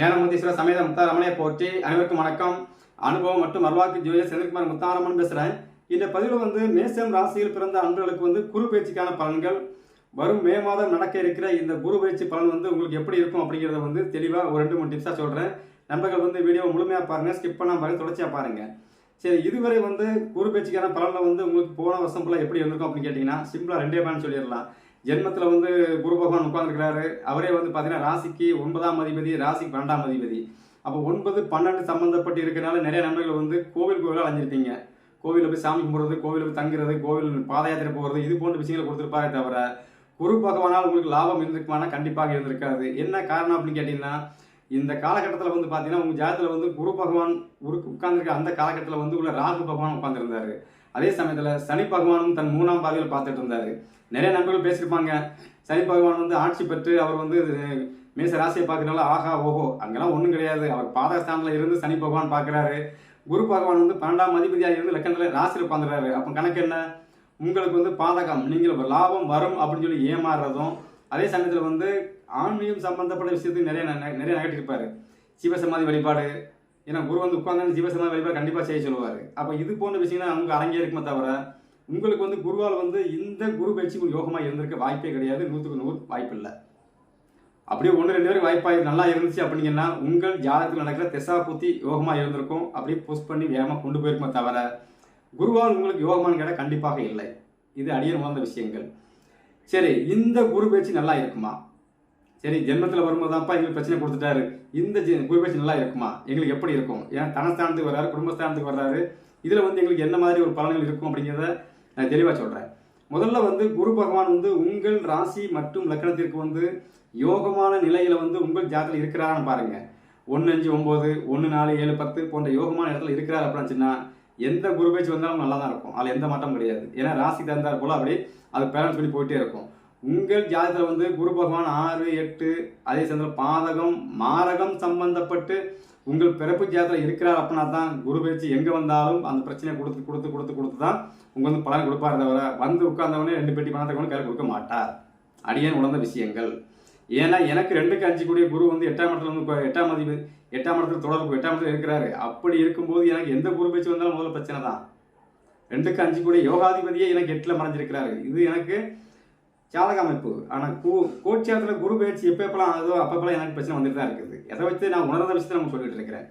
ஞானமுத்தீஸ்வர சமேத முத்தாரமனை போற்றி. அனைவருக்கும் வணக்கம். அனுபவம் மற்றும் அருள்வாக்கு ஜோதிய செந்தில்குமார் முத்தாரமன் பேசுகிறேன் இந்த பதிவில் வந்து மேசம் ராசியில் பிறந்த அன்பர்களுக்கு வந்து குரு பயிற்சிக்கான பலன்கள். வரும் மே மாதம் நடக்க இருக்கிற இந்த குரு பயிற்சி பலன் வந்து உங்களுக்கு எப்படி இருக்கும் அப்படிங்கிறத வந்து தெளிவாக ஒரு ரெண்டு மூணு டிப்ஸாக சொல்கிறேன் நண்பர்கள் வந்து வீடியோ முழுமையாக பாருங்கள் ஸ்கிப் பண்ணாமல் பாருங்கள் தொடர்ச்சியாக பாருங்கள் சரி இதுவரை வந்து குரு பயிற்சிக்கான பலனில் வந்து உங்களுக்கு போன வருஷம் ஃபுல்லாக எப்படி இருந்திருக்கும் அப்படின்னு கேட்டிங்கன்னா சிம்பிளாக ரெண்டே பலன் சொல்லிடலாம். ஜென்மத்தில் வந்து குரு பகவான் உட்காந்துருக்கிறாரு அவரே வந்து பார்த்தீங்கன்னா ராசிக்கு ஒன்பதாம் அதிபதி ராசிக்கு பன்னெண்டாம் அதிபதி. அப்போ ஒன்பது பன்னெண்டு சம்மந்தப்பட்டு இருக்கிறனால நிறைய நண்பர்கள் வந்து கோவில் கோவிலாக அலைஞ்சிருப்பீங்க கோவிலில் போய் சாமி கும்பிட்றது கோவிலில் போய் தங்குறது கோவில் பாத யாத்திரை போகிறது இது போன்ற விஷயங்களை கொடுத்துருப்பாரே தவிர குரு பகவானால் உங்களுக்கு லாபம் இருந்திருக்குமானா கண்டிப்பாக இருந்திருக்காது. என்ன காரணம் அப்படின்னு கேட்டிங்கன்னா இந்த காலகட்டத்தில் வந்து பார்த்தீங்கன்னா உங்கள் ஜாதத்தில் வந்து குரு பகவான் உரு உட்கார்ந்துருக்க அந்த காலகட்டத்தில் வந்து உள்ள ராகு பகவான் உட்காந்துருந்தாரு அதே சமயத்தில் சனி பகவானும் தன் மூணாம் பாதையில் பார்த்துட்டு இருந்தாரு. நிறைய நண்பர்கள் பேசியிருப்பாங்க. சனி பகவான் வந்து ஆட்சி பெற்று அவர் வந்து மேச ராசியை பார்க்கறனால ஆஹா ஓஹோ அங்கெல்லாம் ஒன்றும் கிடையாது. அவர் பாதகஸ்தானில் இருந்து சனி பகவான் பார்க்குறாரு. குரு பகவான் வந்து பன்னெண்டாம் அதிபதியாக இருந்து லக்கணத்தில் ராசியில் உட்காந்துறாரு அப்போ கணக்கு என்ன? உங்களுக்கு வந்து பாதகம் நீங்கள் லாபம் வரும் அப்படின்னு சொல்லி ஏமாறுறதும் அதே சமயத்தில் வந்து ஆன்மீகம் சம்பந்தப்பட்ட விஷயத்துக்கு நிறைய நிறைய நகட்டிருப்பார் சிவசமாதி வழிபாடு ஏன்னா குரு வந்து உட்காந்து ஜீவசனா வழிபாடு கண்டிப்பாக செய்ய சொல்லுவார். அப்போ இது போன்ற விஷயங்கள் அவங்க அரங்கே இருக்குமே தவிர உங்களுக்கு வந்து குருவால் வந்து இந்த குரு பயிற்சி உங்களுக்கு யோகமாக இருந்திருக்க வாய்ப்பே கிடையாது. நூற்றுக்கு நூறு வாய்ப்பு இல்லை. அப்படியே ஒன்று ரெண்டு பேருக்கு வாய்ப்பாக நல்லா இருந்துச்சு அப்படிங்கன்னா உங்கள் ஜாதகத்தில் நடக்கிற திசா புத்தி யோகமாக இருந்திருக்கும். அப்படியே புஷ் பண்ணி வேகமாக கொண்டு போயிருக்குமே தவிர குருவால் உங்களுக்கு யோகமானு கேட்டால் கண்டிப்பாக இல்லை. இது அடியன் உணர்ந்த விஷயங்கள். சரி இந்த குரு பயிற்சி நல்லா இருக்குமா? சரி ஜென்மத்தில் வரும்போது தான்ப்பா எங்களுக்கு பிரச்சனை கொடுத்துட்டாரு. இந்த ஜெ- நல்லா இருக்குமா? எங்களுக்கு எப்படி இருக்கும்? ஏன்னா தனஸ்தானத்துக்கு வர்றாரு குடும்பஸ்தானத்துக்கு வர்றாரு. இதில் வந்து எங்களுக்கு என்ன மாதிரி ஒரு பலன்கள் இருக்கும் அப்படிங்கிறத நான் தெளிவாக சொல்கிறேன் முதல்ல வந்து குரு பகவான் வந்து உங்கள் ராசி மற்றும் லக்னத்திற்கு வந்து யோகமான நிலையில் வந்து உங்கள் ஜாதத்தில் இருக்கிறாரான்னு பாருங்கள் ஒன்று அஞ்சு ஒம்பது ஒன்று நாலு ஏழு பத்து போன்ற யோகமான இடத்துல இருக்கிறார் அப்படின்னு சொன்னால் எந்த குரு பேச்சு வந்தாலும் நல்லா தான் இருக்கும். அதில் எந்த மாற்றமும் கிடையாது. ஏன்னா ராசி தந்தார் போல் அப்படி அது பேலன்ஸ் பண்ணி போயிட்டே இருக்கும். உங்கள் ஜாதகத்தில் வந்து குரு பகவான் ஆறு எட்டு அதே சமயத்தில் பாதகம் மாரகம் சம்பந்தப்பட்டு உங்கள் பிறப்பு ஜாதகத்தில் இருக்கிறார் அப்படின்னா தான் குரு பயிற்சி எங்கே வந்தாலும் அந்த பிரச்சனையை கொடுத்து கொடுத்து கொடுத்து கொடுத்து தான் உங்கள் வந்து பலன் கொடுப்பார் தவிர வந்து உட்கார்ந்தவனே ரெண்டு பெட்டி பணத்தை கொண்டு கையில் கொடுக்க மாட்டார். அடியேன் உணர்ந்த விஷயங்கள். ஏன்னா எனக்கு ரெண்டுக்கு அஞ்சு கூடிய குரு வந்து எட்டாம் இடத்துல வந்து எட்டாம் மதிப்பு எட்டாம் இடத்துல தொடர்பு எட்டாம் இடத்துல இருக்கிறாரு. அப்படி இருக்கும்போது எனக்கு எந்த குரு பேச்சு வந்தாலும் முதல்ல பிரச்சனை தான். ரெண்டுக்கு அஞ்சு கூடிய யோகாதிபதியே எனக்கு எட்டில் மறைஞ்சிருக்கிறாரு. இது எனக்கு ஜாதக அமைப்பு ஆனால் கூ கோட்சியத்தில் குரு பயிற்சி எப்போ எப்போலாம் ஆகுதோ அப்பப்பெல்லாம் எனக்கு பிரச்சனை வந்துட்டு தான் இருக்குது. எதை வச்சு நான் உணர்ந்த விஷயத்தை நம்ம சொல்லிட்டு இருக்கிறேன்.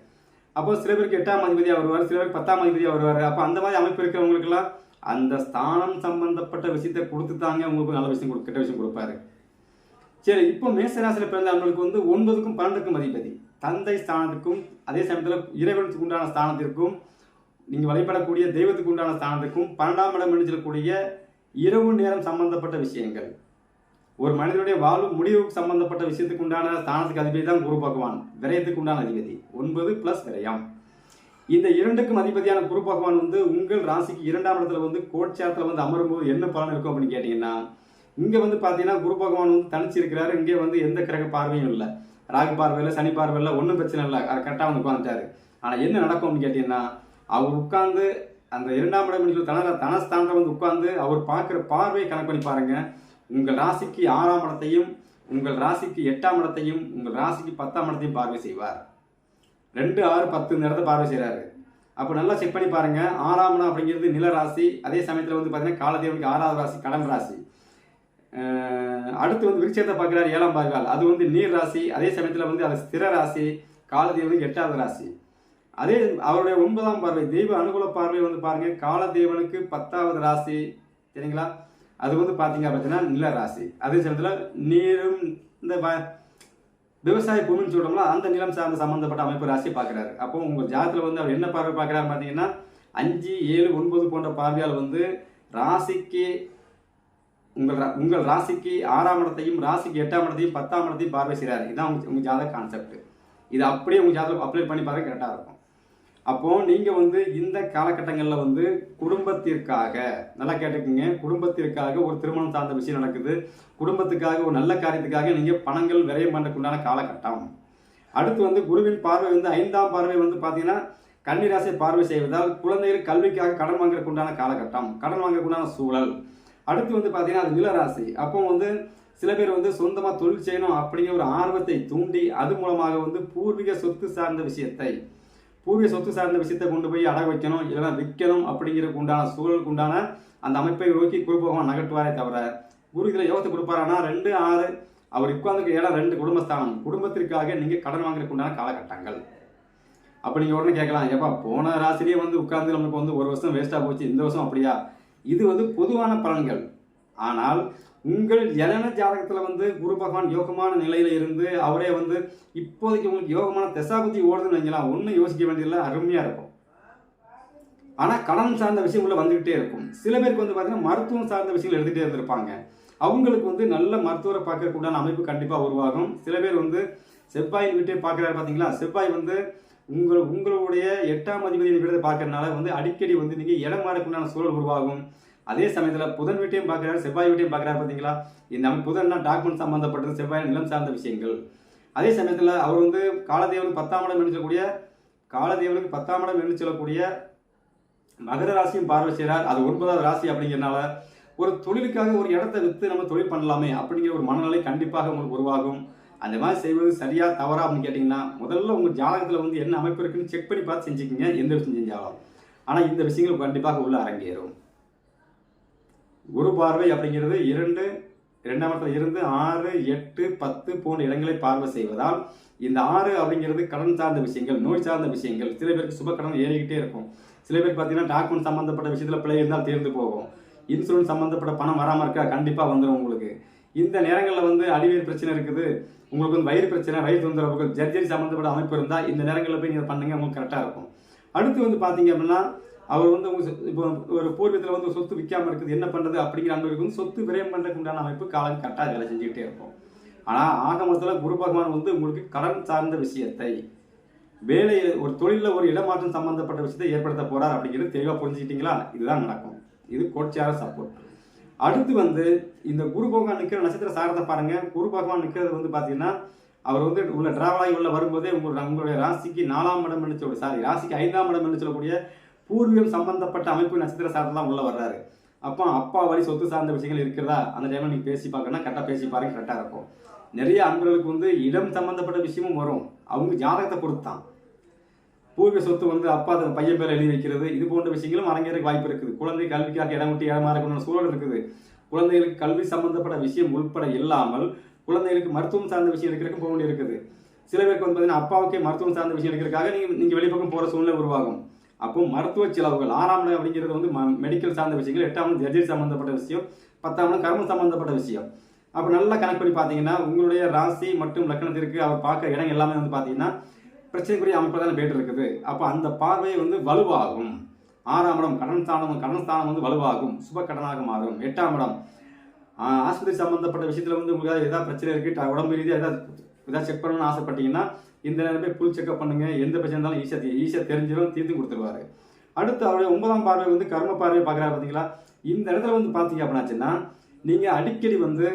அப்போ சில பேருக்கு எட்டாம் அதிபதியாக வருவார் சில பேருக்கு பத்தாம் அதிபதியாக வருவார் அப்போ அந்த மாதிரி அமைப்பு இருக்கிறவங்களுக்கெல்லாம் அந்த ஸ்தானம் சம்பந்தப்பட்ட விஷயத்தை கொடுத்து தாங்க உங்களுக்கு நல்ல விஷயம் கொடு- கெட்ட விஷயம் கொடுப்பாரு. சரி இப்போ மேசராசியில் பிறந்த அவங்களுக்கு வந்து ஒன்பதுக்கும் பன்னெண்டுக்கும் அதிபதி. தந்தை ஸ்தானத்துக்கும் அதே சமயத்தில் இறைவனுக்கு உண்டான ஸ்தானத்திற்கும் நீங்கள் வழிபடக்கூடிய தெய்வத்துக்கு உண்டான ஸ்தானத்துக்கும் பன்னெண்டாம் இடம் என்று சொல்லக்கூடிய இரவு நேரம் சம்பந்தப்பட்ட விஷயங்கள். ஒரு மனிதனுடைய வாழ்வு முடிவுக்கு சம்பந்தப்பட்ட விஷயத்துக்கு உண்டான ஸ்தானத்துக்கு அதிபதி தான் குரு பகவான். விரயத்துக்கு உண்டான அதிபதி. ஒன்பது பிளஸ் விரயம். இந்த இரண்டுக்கும் அதிபதியான குரு பகவான் வந்து உங்கள் ராசிக்கு இரண்டாம் இடத்துல வந்து கோட்சாரத்தில் வந்து அமரும்போது என்ன பலன் இருக்கும் அப்படின்னு கேட்டிங்கன்னா இங்கே வந்து பார்த்தீங்கன்னா குரு பகவான் வந்து தனிச்சு இருக்கிறாரு இங்கே வந்து எந்த கிரக பார்வையும் இல்லை. ராகு பார்வையில் சனி பார்வையில் ஒன்றும் பிரச்சனை இல்லை. கரெக்டாக வந்து உட்காந்துட்டாரு ஆனால் என்ன நடக்கும் அப்படின்னு கேட்டிங்கன்னா அவர் உட்கார்ந்து அந்த இரண்டாம் இடம் சொல்லி தன தனஸ்தானத்தில் வந்து உட்கார்ந்து அவர் பார்க்குற பார்வையை கணக்கு பண்ணி பாருங்க. உங்கள் ராசிக்கு ஆறாம் இடத்தையும் உங்கள் ராசிக்கு எட்டாம் இடத்தையும் உங்கள் ராசிக்கு பத்தாம் இடத்தையும் பார்வை செய்வார். ரெண்டு ஆறு பத்து இந்த இடத்த பார்வை செய்கிறாரு அப்போ நல்லா செக் பண்ணி பாருங்க. ஆறாம் இடம் அப்படிங்கிறது நில ராசி அதே சமயத்தில் வந்து பார்த்தீங்கன்னா காலதேவனுக்கு ஆறாவது ராசி கடன் ராசி. அடுத்து வந்து விருட்சத்தை பார்க்குறாரு ஏழாம் பார்க்கால் அது வந்து நீர் ராசி அதே சமயத்தில் வந்து அது ஸ்திர ராசி காலதேவனுக்கு எட்டாவது ராசி. அதே அவருடைய ஒன்பதாம் பார்வை தெய்வ அனுகூல பார்வை வந்து பாருங்க காலதேவனுக்கு பத்தாவது ராசி சரிங்களா? அது வந்து பார்த்தீங்க அப்படின்னா நில ராசி. அதே சமயத்தில் நீரும் இந்த விவசாய பூமின்னு சொல்றோம்ல அந்த நிலம் சார்ந்த சம்பந்தப்பட்ட அமைப்பு ராசி பார்க்குறாரு. அப்போ உங்கள் ஜாதத்தில் வந்து அவர் என்ன பார்வை பார்க்குறாரு பார்த்தீங்கன்னா அஞ்சு ஏழு ஒன்பது போன்ற பார்வையால் வந்து ராசிக்கு உங்கள் ரா- உங்கள் ராசிக்கு ஆறாம் இடத்தையும் ராசிக்கு எட்டாம் இடத்தையும் பத்தாம் இடத்தையும் பார்வை செய்கிறாரு இதுதான் உங்க உங்கள் ஜாதக கான்செப்ட் இது அப்படியே உங்கள் ஜாதகம் அப்ளை பண்ணி பாருங்க கரெக்டாக இருக்கும். அப்போ நீங்கள் வந்து இந்த காலகட்டங்களில் வந்து குடும்பத்திற்காக நல்லா கேட்டுக்கோங்க. குடும்பத்திற்காக ஒரு திருமணம் சார்ந்த விஷயம் நடக்குது. குடும்பத்துக்காக ஒரு நல்ல காரியத்துக்காக நீங்கள் பணங்கள் விரயம் பண்ணுறதுக்குண்டான காலகட்டம். அடுத்து வந்து குருவின் பார்வை வந்து ஐந்தாம் பார்வை வந்து பார்த்தீங்கன்னா கன்னிராசை பார்வை செய்வதால் குழந்தைகள் கல்விக்காக கடன் வாங்குறதுக்கு காலகட்டம் கடன் வாங்கக்குண்டான சூழல். அடுத்து வந்து பார்த்தீங்கன்னா அது நிலராசி அப்போ வந்து சில பேர் வந்து சொந்தமாக தொழில் செய்யணும் அப்படிங்கிற ஒரு ஆர்வத்தை தூண்டி அது மூலமாக வந்து பூர்வீக சொத்து சார்ந்த விஷயத்தை பூர்வீக சொத்து சார்ந்த விஷயத்தை கொண்டு போய் அடகு வைக்கணும் இல்லைனா விற்கணும் அப்படிங்கிறதுக்கு உண்டான சூழலுக்கு உண்டான அந்த அமைப்பை நோக்கி குருபகவான் நகட்டுவாரே தவிர குரு இதில் யோகத்தை கொடுப்பாரானா ரெண்டு ஆறு அவர் உட்கார்ந்துக்க ஏழாம் ரெண்டு குடும்பஸ்தானம். குடும்பத்திற்காக நீங்கள் கடன் வாங்குறதுக்கு உண்டான காலகட்டங்கள். அப்போ நீங்கள் உடனே கேட்கலாம் ஏப்பா போன ராசிலேயே வந்து உட்கார்ந்து நமக்கு வந்து ஒரு வருஷம் வேஸ்ட்டாக போச்சு இந்த வருஷம் அப்படியா? இது வந்து பொதுவான பலன்கள். ஆனால் உங்கள் ஜனன ஜாதகத்தில் வந்து குரு பகவான் யோகமான நிலையில் இருந்து அவரே வந்து இப்போதைக்கு உங்களுக்கு யோகமான தசாபுத்தி ஓடுதுன்னு வைங்களா ஒன்றும் யோசிக்க வேண்டியதில்லை அருமையாக இருக்கும். ஆனால் கடன் சார்ந்த விஷயங்களில் வந்துக்கிட்டே இருக்கும். சில பேருக்கு வந்து பார்த்தீங்கன்னா மருத்துவம் சார்ந்த விஷயங்கள் எடுத்துகிட்டே இருந்திருப்பாங்க. அவங்களுக்கு வந்து நல்ல மருத்துவரை பார்க்கறதுக்குண்டான அமைப்பு கண்டிப்பாக உருவாகும். சில பேர் வந்து செவ்வாய் வீட்டை பார்க்குறாரு பார்த்தீங்களா செவ்வாய் வந்து உங்கள் உங்களுடைய எட்டாம் அதிபதியின் வீட்டை பார்க்கறதுனால வந்து அடிக்கடி வந்து நீங்கள் இடம் மாறக்குண்டான சூழல் உருவாகும். அதே சமயத்தில் புதன் வீட்டையும் பார்க்குறாரு செவ்வாய் வீட்டையும் பார்க்குறாரு பார்த்தீங்களா இந்த அமைப்பு புதன்னா டாக்குமெண்ட் சம்மந்தப்பட்டது செவ்வாய் நிலம் சார்ந்த விஷயங்கள். அதே சமயத்தில் அவர் வந்து காலதேவனுக்கு பத்தாம் இடம் என்று சொல்லக்கூடிய காலதேவனுக்கு பத்தாம் இடம் என்று சொல்லக்கூடிய மகர ராசியும் பார்வை செய்கிறார். அது ஒன்பதாவது ராசி அப்படிங்கிறனால ஒரு தொழிலுக்காக ஒரு இடத்த விற்று நம்ம தொழில் பண்ணலாமே அப்படிங்கிற ஒரு மனநிலை கண்டிப்பாக உங்களுக்கு உருவாகும். அந்த மாதிரி செய்வது சரியா தவறா அப்படின்னு கேட்டிங்கன்னா முதல்ல உங்கள் ஜாதகத்தில் வந்து என்ன அமைப்பு இருக்குன்னு செக் பண்ணி பார்த்து செஞ்சுக்கிங்க. எந்த விஷயம் செஞ்சாலும். ஆனால் இந்த விஷயங்கள் கண்டிப்பாக உள்ள அரங்கேறும். குரு பார்வை அப்படிங்கிறது இரண்டு இரண்டாம் இடத்துல இருந்து ஆறு எட்டு பத்து போன்ற இடங்களை பார்வை செய்வதால் இந்த ஆறு அப்படிங்கிறது கடன் சார்ந்த விஷயங்கள் நோய் சார்ந்த விஷயங்கள். சில பேருக்கு சுப கடன் ஏறிக்கிட்டே இருக்கும். சில பேர் பார்த்தீங்கன்னா டாக்குமெண்ட் சம்மந்தப்பட்ட விஷயத்தில் பிழை இருந்தால் தேர்ந்து போகும். இன்சூரன்ஸ் சம்மந்தப்பட்ட பணம் வராமல் இருக்கா கண்டிப்பாக வந்துடும் உங்களுக்கு. இந்த நேரங்களில் வந்து அடிவேர் பிரச்சனை இருக்குது. உங்களுக்கு வந்து வயிறு பிரச்சனை வயிறு தொந்தரவுகள் ஜர்ஜரி சம்மந்தப்பட்ட அமைப்பு இருந்தால் இந்த நேரங்களில் போய் நீங்கள் பண்ணுங்க உங்களுக்கு கரெக்டாக இருக்கும். அடுத்து வந்து பார்த்தீங்க அப்படின்னா அவர் வந்து உங்க இப்போ ஒரு பூர்வீகத்தில் வந்து சொத்து விற்காமல் இருக்குது என்ன பண்ணுறது அப்படிங்கிற அன்பருக்கு வந்து சொத்து விரயம் பண்ணுறதுக்கு உண்டான அமைப்பு காலம் கரெக்டாக வேலை செஞ்சுக்கிட்டே இருக்கும். ஆனால் ஆகமத்தில் குரு பகவான் வந்து உங்களுக்கு கடன் சார்ந்த விஷயத்தை வேலை ஒரு தொழிலில் ஒரு இடமாற்றம் சம்மந்தப்பட்ட விஷயத்தை ஏற்படுத்த போகிறார் அப்படிங்கிறது தெளிவாக புரிஞ்சுக்கிட்டீங்களா? இதுதான் நடக்கும். இது கோட்சியார சப்போர்ட் அடுத்து வந்து இந்த குரு பகவான் நிற்கிற நட்சத்திர சாரத்தை பாருங்கள் குரு பகவான் நிற்கிறது வந்து பார்த்தீங்கன்னா அவர் வந்து உள்ள டிராவலாகி உள்ள வரும்போதே உங்களுடைய உங்களுடைய ராசிக்கு நாலாம் இடம் என்று சொல்லி சாரி ராசிக்கு ஐந்தாம் இடம் என்று சொல்லக்கூடிய பூர்வீகம் சம்பந்தப்பட்ட அமைப்பு நட்சத்திர சாரத்தை உள்ள வர்றாரு. அப்போ அப்பா வழி சொத்து சார்ந்த விஷயங்கள் இருக்கிறதா? அந்த டைம்ல நீங்க பேசி பார்க்கணும்னா கரெக்டாக பேசி பாருங்க கரெக்டாக இருக்கும். நிறைய அன்பர்களுக்கு வந்து இடம் சம்பந்தப்பட்ட விஷயமும் வரும். அவங்க ஜாதகத்தை கொடுத்தான் பூர்வீக சொத்து வந்து அப்பா தன் பையன் பேர் எழுதி வைக்கிறது இது போன்ற விஷயங்களும் அரங்கேறக்கு வாய்ப்பு இருக்குது. குழந்தை கல்விக்காக இடம் விட்டு இடமா இருக்கணும்னு சூழல் இருக்குது. குழந்தைகளுக்கு கல்வி சம்பந்தப்பட்ட விஷயம் உள்பட இல்லாமல் குழந்தைகளுக்கு மருத்துவம் சார்ந்த விஷயம் எடுக்கிறதுக்கு போக வேண்டியிருக்குது. சில பேருக்கு வந்து பார்த்தீங்கன்னா அப்பாவுக்கே மருத்துவம் சார்ந்த விஷயம் எடுக்கிறதுக்காக நீங்கள் நீங்கள் வெளிப்பக்கம் போகிற சூழ்நிலை உருவாகும். அப்போ மருத்துவ செலவுகள் ஆறாம் நிலை அப்படிங்கிறது வந்து மெடிக்கல் சார்ந்த விஷயங்கள் எட்டாம் நிலை ஜர்ஜரி சம்பந்தப்பட்ட விஷயம் பத்தாம் நிலை கர்மம் சம்பந்தப்பட்ட விஷயம். அப்போ நல்லா கணக்கு பண்ணி பார்த்தீங்கன்னா உங்களுடைய ராசி மற்றும் லக்னத்திற்கு அவர் பார்க்க இடம் எல்லாமே வந்து பார்த்தீங்கன்னா பிரச்சனைக்குரிய அமைப்பில் தானே போயிட்டு இருக்குது. அப்போ அந்த பார்வை வந்து வலுவாகும். ஆறாம் இடம் கடன் ஸ்தானம் கடன் ஸ்தானம் வந்து வலுவாகும். சுப கடனாக மாறும். எட்டாம் இடம் ஆஸ்பத்திரி சம்பந்தப்பட்ட விஷயத்தில் வந்து உங்களுக்கு ஏதாவது பிரச்சனை இருக்குது உடம்பு ரீதியாக ஏதாவது ஏதாவது செக் பண்ணணும்னு ஆசைப்பட்டீங்கன்னா இந்த நேரம் போய் புல் செக்அப் பண்ணுங்க. எந்த பிரச்சனை இருந்தாலும் ஈஸியாக ஈஸியாக தெரிஞ்சிடும் தீர்த்து கொடுத்துருவாரு. அடுத்து அவருடைய ஒன்பதாம் பார்வை வந்து கர்ம பார்வை பார்க்குறாரு பார்த்தீங்களா இந்த இடத்துல வந்து பார்த்தீங்க அப்படின்னாச்சுன்னா நீங்கள் அடிக்கடி வந்து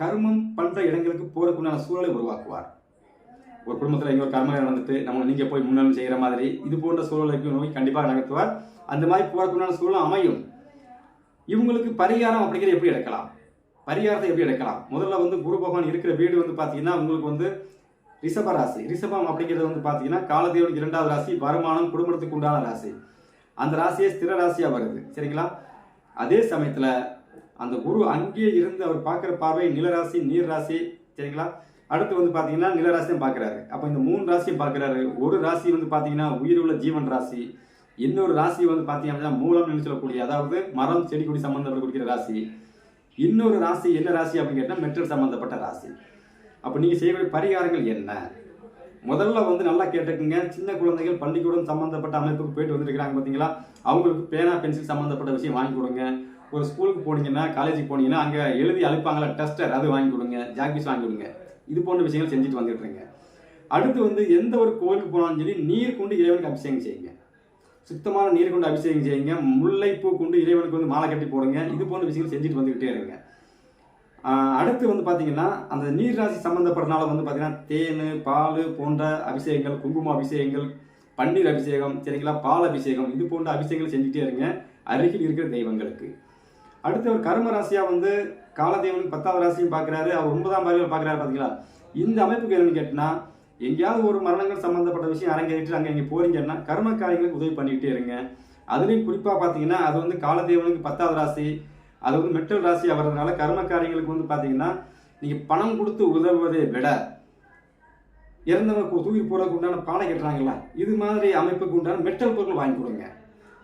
கர்மம் பண்ணுற இடங்களுக்கு போறதுக்குண்டான சூழலை உருவாக்குவார். ஒரு குடும்பத்தில் எங்கே ஒரு கர்மம் நடந்துட்டு நம்ம நீங்கள் போய் முன்னாடி செய்கிற மாதிரி இது போன்ற சூழலுக்கு நோய் கண்டிப்பாக நகர்த்துவார். அந்த மாதிரி போறதுக்குண்டான சூழலும் அமையும். இவங்களுக்கு பரிகாரம் அப்படிங்கிறது எப்படி எடுக்கலாம்? பரிகாரத்தை எப்படி எடுக்கலாம்? முதல்ல வந்து குரு பகவான் இருக்கிற வீடு வந்து பார்த்தீங்கன்னா உங்களுக்கு வந்து ரிஷப ராசி. ரிஷபம் அப்படிங்கிறது வந்து பார்த்தீங்கன்னா காலதேவன் இரண்டாவது ராசி வருமானம் குடும்பத்துக்கு உண்டான ராசி. அந்த ராசியே ஸ்திர ராசியாக வருது. சரிங்களா? அதே சமயத்தில் அந்த குரு அங்கேயே இருந்து அவர் பார்க்குற பார்வை நிலராசி நீர் ராசி. சரிங்களா? அடுத்து வந்து பார்த்தீங்கன்னா நிலராசியும் பார்க்குறாரு. அப்போ இந்த மூணு ராசியும் பார்க்குறாரு. ஒரு ராசி வந்து பார்த்தீங்கன்னா உயிர் உள்ள ஜீவன் ராசி. இன்னொரு ராசி வந்து பார்த்தீங்க அப்படின்னா மூலம்னு சொல்லக்கூடிய அதாவது மரம் செடி கொடி சம்பந்தப்படக்கூடிய ராசி. இன்னொரு ராசி என்ன ராசி அப்படின்னு கேட்டால் மெட்டல் சம்மந்தப்பட்ட ராசி. அப்போ நீங்கள் செய்யக்கூடிய பரிகாரங்கள் என்ன? முதல்ல வந்து நல்லா கேட்டுக்குங்க. சின்ன குழந்தைகள் பள்ளிக்கூடம் சம்மந்தப்பட்ட அமைப்புக்கு போயிட்டு வந்துருக்கிறாங்க பார்த்தீங்களா அவங்களுக்கு பேனா பென்சில் சம்மந்தப்பட்ட விஷயம் வாங்கி கொடுங்க. ஒரு ஸ்கூலுக்கு போனீங்கன்னா காலேஜுக்கு போனீங்கன்னா அங்கே எழுதி அழைப்பாங்களா டெஸ்டர் அது வாங்கி கொடுங்க. ஜாக்பீஸ் வாங்கி கொடுங்க. இது போன்ற விஷயங்கள் செஞ்சுட்டு வந்துட்டுருங்க அடுத்து வந்து எந்த ஒரு கோவிலுக்கு போனாலும் சரி நீர் கொண்டு இறைவனுக்கு அபிஷேகம் செய்யுங்க. சுத்தமான நீர் கொண்டு அபிஷேகம் செய்யுங்க. முல்லைப்பூ கொண்டு இறைவனுக்கு வந்து மாலை கட்டி போடுங்க. இது போன்ற விஷயங்கள் செஞ்சுட்டு வந்துக்கிட்டே இருங்க. அடுத்து வந்து பார்த்தீங்கன்னா அந்த நீர் ராசி சம்மந்தப்படுறதுனால வந்து பார்த்தீங்கன்னா தேன் பால் போன்ற அபிஷேகங்கள் குங்கும அபிஷேகங்கள் பன்னீர் அபிஷேகம் சரிங்களா? பால் அபிஷேகம் இது போன்ற அபிஷேகங்கள் செஞ்சுட்டே இருங்க. அருகில் இருக்கிற தெய்வங்களுக்கு. அடுத்து ஒரு கர்ம ராசியாக வந்து காலதேவனுக்கு பத்தாவது ராசியும் பார்க்குறாரு அவர் ஒன்பதாம் பார்வையில் பார்க்குறாரு பார்த்தீங்களா இந்த அமைப்புக்கு என்னன்னு கேட்டால் எங்கேயாவது ஒரு மரணங்கள் சம்மந்தப்பட்ட விஷயம் அரங்கேறிட்டு அங்கே இங்கே போறீங்கன்னா கர்ம காரியங்களுக்கு உதவி பண்ணிக்கிட்டே இருங்க. அதுலேயும் குறிப்பாக பார்த்தீங்கன்னா அது வந்து காலதேவனுக்கு பத்தாவது ராசி அது வந்து மெட்டல் ராசி வர்றதுனால கர்ம காரியங்களுக்கு வந்து பார்த்தீங்கன்னா நீங்கள் பணம் கொடுத்து உதவுவதை விட இறந்தவங்க தூக்கி போகிறதுக்கு உண்டான பானை கட்டுறாங்களா இது மாதிரி அமைப்புக்கு உண்டான மெட்டல் பொருள் வாங்கி கொடுங்க.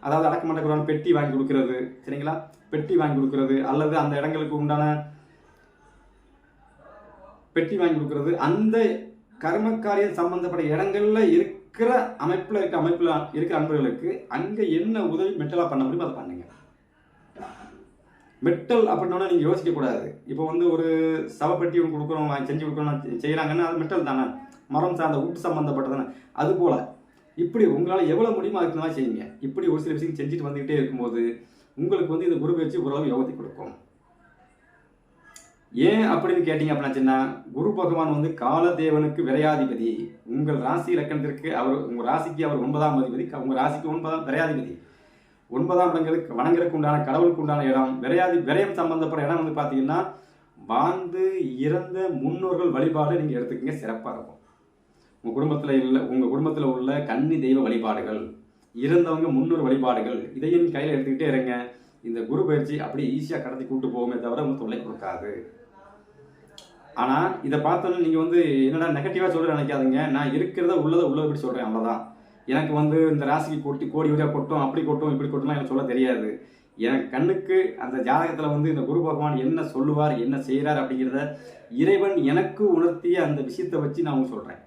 அதாவது அடக்கமட்டக்குறான பெட்டி வாங்கி கொடுக்கறது சரிங்களா? பெட்டி வாங்கி கொடுக்கறது அல்லது அந்த இடங்களுக்கு உண்டான பெட்டி வாங்கி கொடுக்கறது அந்த கர்மக்காரியம் சம்பந்தப்பட்ட இடங்கள்ல இருக்கிற அமைப்பில் இருக்க அமைப்பில் இருக்கிற அன்பர்களுக்கு அங்கே என்ன உதவி மெட்டலாக பண்ண முடியுமோ அதை பண்ணுங்கள் மெட்டல் அப்படின்னா நீங்க யோசிக்க கூடாது. இப்போ வந்து ஒரு சவப்பெட்டி ஒன்று கொடுக்குறோம் வாங்கி செஞ்சு கொடுக்குறோம் செய்யறாங்கன்னா அது மெட்டல் தானே. மரம் சார்ந்த உட் சம்மந்தப்பட்டதானே அது போல இப்படி உங்களால் எவ்வளோ முடியுமோ அதுக்கு செய்யுங்க. இப்படி ஒரு சில விஷயம் செஞ்சுட்டு வந்துகிட்டே இருக்கும்போது உங்களுக்கு வந்து இந்த குரு பயிற்சி ஓரளவு யோகத்தை கொடுக்கும். ஏன் அப்படின்னு கேட்டீங்க அப்படின்னா குரு பகவான் வந்து காலதேவனுக்கு விரையாதிபதி. உங்கள் ராசி இலக்கணத்திற்கு அவர் உங்க ராசிக்கு அவர் ஒன்பதாம் அதிபதி உங்க ராசிக்கு ஒன்பதாம் விரையாதிபதி. ஒன்பதாம் இடங்களுக்கு வணங்குறதுக்கு உண்டான கடவுளுக்கு உண்டான இடம் விரையாதி விரயம் சம்பந்தப்பட்ட இடம் வந்து பார்த்தீங்கன்னா வாழ்ந்து இறந்த முன்னோர்கள் வழிபாடு நீங்கள் எடுத்துக்கிங்க சிறப்பாக இருக்கும். உங்கள் குடும்பத்தில் இல்லை உங்கள் குடும்பத்தில் உள்ள கன்னி தெய்வ வழிபாடுகள் இறந்தவங்க முன்னோர் வழிபாடுகள் இதையும் கையில் எடுத்துக்கிட்டே இருங்க. இந்த குரு பயிற்சி அப்படியே ஈஸியாக கடத்தி கூப்பிட்டு போகுமே தவிர உங்களுக்கு தொல்லை கொடுக்காது. ஆனால் இதை பார்த்தோன்னு நீங்கள் வந்து என்னடா நெகட்டிவாக சொல்ல நினைக்காதுங்க. நான் இருக்கிறத உள்ளதை உள்ளதை சொல்கிறேன் அவ்வளோதான் எனக்கு வந்து இந்த ராசிக்கு கொட்டி கோடி வழியாக கொட்டும் அப்படி கொட்டும் இப்படி கொட்டும்லாம் எனக்கு சொல்ல தெரியாது. எனக்கு கண்ணுக்கு அந்த ஜாதகத்தில் வந்து இந்த குரு பகவான் என்ன சொல்லுவார் என்ன செய்கிறார் அப்படிங்கிறத இறைவன் எனக்கு உணர்த்திய அந்த விஷயத்தை வச்சு நான் அவங்க சொல்கிறேன்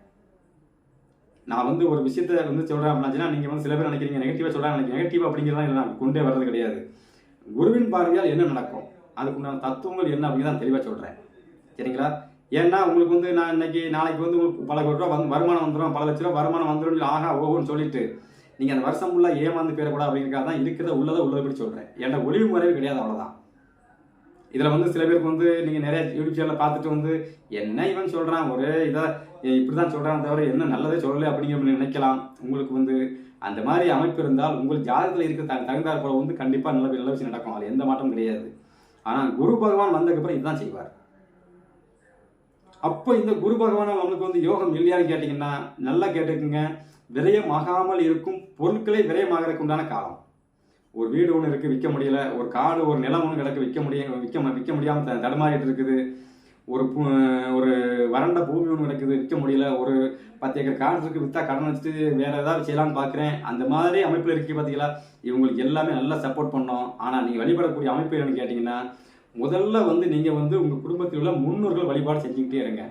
நான் வந்து ஒரு விஷயத்த வந்து சொல்கிறேன் அப்படின்னா நீங்கள் வந்து சில பேர் நினைக்கிறீங்க நெகட்டிவாக சொல்கிறேன் எனக்கு நெகட்டிவ் அப்படிங்கிறதா நான் கொண்டே வர்றது கிடையாது. குருவின் பார்வையால் என்ன நடக்கும்? அதுக்குண்டான தத்துவங்கள் என்ன அப்படிங்கிறத தெளிவாக சொல்கிறேன் சரிங்களா? ஏன்னா உங்களுக்கு வந்து நான் இன்னைக்கு நாளைக்கு வந்து உங்களுக்கு பல கோடி ரூபா வந்து வருமானம் வந்துடும் பல லட்ச ரூபா வருமானம் வந்துடும் ஆகா ஓகோன்னு சொல்லிட்டு நீங்கள் அந்த வருஷம் ஃபுல்லாக ஏமாந்து போயிடக்கூடாது அப்படிங்கிறதா தான் இருக்கிறத உள்ளதை உள்ளதை சொல்கிறேன் ஏன்னா ஒளிவு முறைவு கிடையாது அவ்வளோதான் இதில் வந்து சில பேருக்கு வந்து நீங்கள் நிறைய யூடியூப் சேனலில் பார்த்துட்டு வந்து என்ன இவன் சொல்கிறான் ஒரு இதை இப்படி தான் சொல்கிறான் தவிர என்ன நல்லதே சொல்லலை அப்படிங்கிற நினைக்கலாம். உங்களுக்கு வந்து அந்த மாதிரி அமைப்பு இருந்தால் உங்கள் ஜாதகத்தில் இருக்கிற த தகுந்தாற் போல வந்து கண்டிப்பாக நல்ல நல்ல விஷயம் நடக்கும். அது எந்த மாற்றமும் கிடையாது. ஆனால் குரு பகவான் வந்ததுக்கப்புறம் இதுதான் செய்வார். அப்போ இந்த குரு பகவானால் நம்மளுக்கு வந்து யோகம் இல்லையான்னு கேட்டிங்கன்னா நல்லா கேட்டுக்குங்க. விரயமாகாமல் இருக்கும் பொருட்களே விரயமாகறதுக்கு உண்டான காலம். ஒரு வீடு ஒன்று இருக்குது விற்க முடியல. ஒரு காடு ஒரு நிலம் ஒன்று கிடக்கு விற்க முடிய விற்க விற்க முடியாமல் தடுமாறிட்டு இருக்குது. ஒரு ஒரு வறண்ட பூமி ஒன்று கிடக்குது விற்க முடியல. ஒரு பத்து ஏக்கர் காடு இருக்குது விற்றா கடன் வச்சுட்டு வேறு ஏதாவது செய்யலாம்னு பார்க்குறேன் அந்த மாதிரி அமைப்பில் இருக்கு பார்த்தீங்களா இவங்களுக்கு எல்லாமே நல்லா சப்போர்ட் பண்ணோம். ஆனால் நீங்கள் வழிபடக்கூடிய அமைப்பு என்னன்னு கேட்டிங்கன்னா முதல்ல வந்து நீங்கள் வந்து உங்கள் குடும்பத்தில் உள்ள முன்னோர்கள் வழிபாடு செஞ்சுக்கிட்டே இருங்க.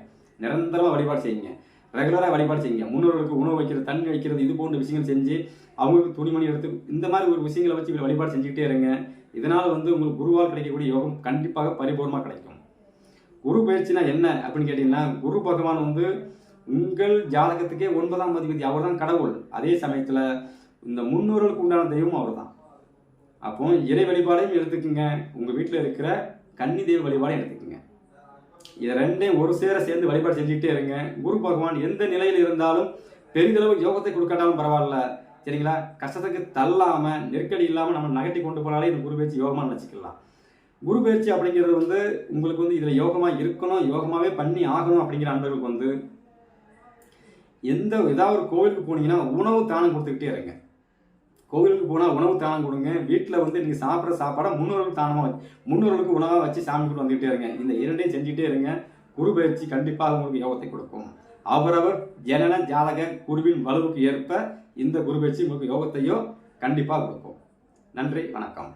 நிரந்தரமாக வழிபாடு செய்யுங்க. ரெகுலராக வழிபாடு செய்யுங்க. முன்னோர்களுக்கு உணவு வைக்கிறது தண்ணி வைக்கிறது இது போன்ற விஷயங்கள் செஞ்சு அவங்களுக்கு துணிமணி எடுத்து இந்த மாதிரி ஒரு விஷயங்களை வச்சு வழிபாடு செஞ்சுக்கிட்டே இருங்க. இதனால் வந்து உங்களுக்கு குருவால் கிடைக்கக்கூடிய யோகம் கண்டிப்பாக பரிபூர்ணமாக கிடைக்கும். குரு பயிற்சினா என்ன அப்படின்னு கேட்டிங்கன்னா குரு பகவான் வந்து உங்கள் ஜாதகத்துக்கே ஒன்பதாம் அதிபதி. அவர் தான் கடவுள். அதே சமயத்தில் இந்த முன்னோர்களுக்கு உண்டான தெய்வம் அவர் தான் அப்போ இறை வழிபாடையும் எடுத்துக்கோங்க. உங்கள் வீட்டில் இருக்கிற கன்னி தெய்வ வழிபாடையும் எடுத்துக்கோங்க. இது ரெண்டையும் ஒரு சேர சேர்ந்து வழிபாடு செஞ்சுக்கிட்டே இருங்க. குரு பகவான் எந்த நிலையில் இருந்தாலும் பெரிதளவு யோகத்தை கொடுக்காட்டாலும் பரவாயில்ல. சரிங்களா? கஷ்டத்துக்கு தள்ளாமல் நெருக்கடி இல்லாமல் நம்ம நகட்டி கொண்டு போனாலே இந்த குரு பேச்சு யோகமாக நினச்சிக்கலாம். குரு பயிற்சி அப்படிங்கிறது வந்து உங்களுக்கு வந்து இதில் யோகமாக இருக்கணும் யோகமாகவே பண்ணி ஆகணும் அப்படிங்கிற அன்பர்களுக்கு வந்து எந்த ஏதாவது ஒரு கோவிலுக்கு போனீங்கன்னா உணவு தானம் கொடுத்துக்கிட்டே இருங்க. கோவிலுக்கு போனால் உணவு தானம் கொடுங்க. வீட்டில் வந்து நீங்கள் சாப்பிட்ற சாப்பாடை முன்னோர்களுக்கு தானமாக முன்னோர்களுக்கு உணவாக வச்சு சாமி கொடுத்து வந்துகிட்டே இருங்க. இந்த இரண்டையும் செஞ்சுட்டே இருங்க. குரு பயிற்சி கண்டிப்பாக உங்களுக்கு யோகத்தை கொடுக்கும். அவரவர் ஜனன ஜாதக குருவின் வலுவுக்கு ஏற்ப இந்த குரு பயிற்சி உங்களுக்கு யோகத்தையோ கண்டிப்பாக கொடுக்கும். நன்றி வணக்கம்.